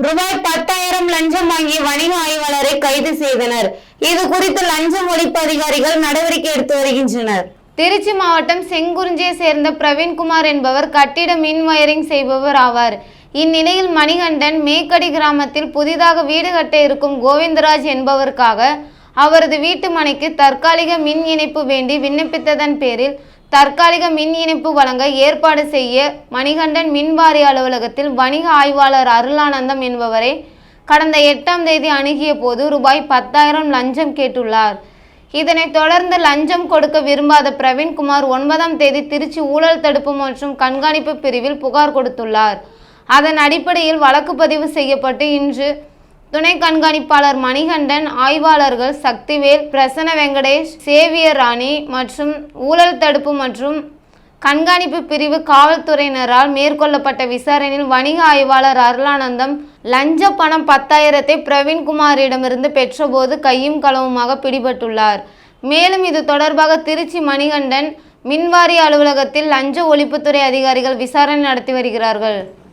ரூபாய் பத்தாயிரம் லஞ்சம் வாங்கிய வணிக ஆய்வாளரை கைது செய்தனர். இது குறித்து லஞ்சம் ஒழிப்பு அதிகாரிகள் நடவடிக்கை எடுத்து வருகின்றனர். திருச்சி மாவட்டம் செங்குறிஞ்சியை சேர்ந்த பிரவீன்குமார் என்பவர் கட்டிட மின் வயரிங் செய்பவர் ஆவார். இந்நிலையில் மணிகண்டன் மேக்கடி கிராமத்தில் புதிதாக வீடு கட்ட இருக்கும் கோவிந்தராஜ் என்பவருக்காக அவரது வீட்டு மனைக்கு தற்காலிக மின் இணைப்பு வேண்டி விண்ணப்பித்ததன் பேரில் தற்காலிக மின் இணைப்பு வழங்க ஏற்பாடு செய்ய மணிகண்டன் மின்வாரிய அலுவலகத்தில் வணிக ஆய்வாளர் அருளானந்தம் என்பவரை கடந்த எட்டாம் தேதி அணுகிய போது ரூபாய் பத்தாயிரம் லஞ்சம் கேட்டுள்ளார். இதனைத் தொடர்ந்து லஞ்சம் கொடுக்க விரும்பாத பிரவீன்குமார் ஒன்பதாம் தேதி திருச்சி ஊழல் தடுப்பு மற்றும் கண்காணிப்பு பிரிவில் புகார் கொடுத்துள்ளார். அதன் அடிப்படையில் வழக்கு பதிவு செய்யப்பட்டு இன்று துணை கண்காணிப்பாளர் மணிகண்டன் ஆய்வாளர்கள் சக்திவேல் பிரசன்ன வெங்கடேஷ் சேவியர் ராணி மற்றும் ஊழல் தடுப்பு மற்றும் கண்காணிப்பு பிரிவு காவல்துறையினரால் மேற்கொள்ளப்பட்ட விசாரணையில் வணிக ஆய்வாளர் அருளானந்தம் லஞ்ச பணம் பத்தாயிரத்தை பிரவீன்குமாரிடமிருந்து பெற்றபோது கையும் களவுமாக பிடிபட்டுள்ளார். மேலும் இது தொடர்பாக திருச்சி மணிகண்டன் மின்வாரிய அலுவலகத்தில் லஞ்ச ஒழிப்புத்துறை அதிகாரிகள் விசாரணை நடத்தி வருகிறார்கள்.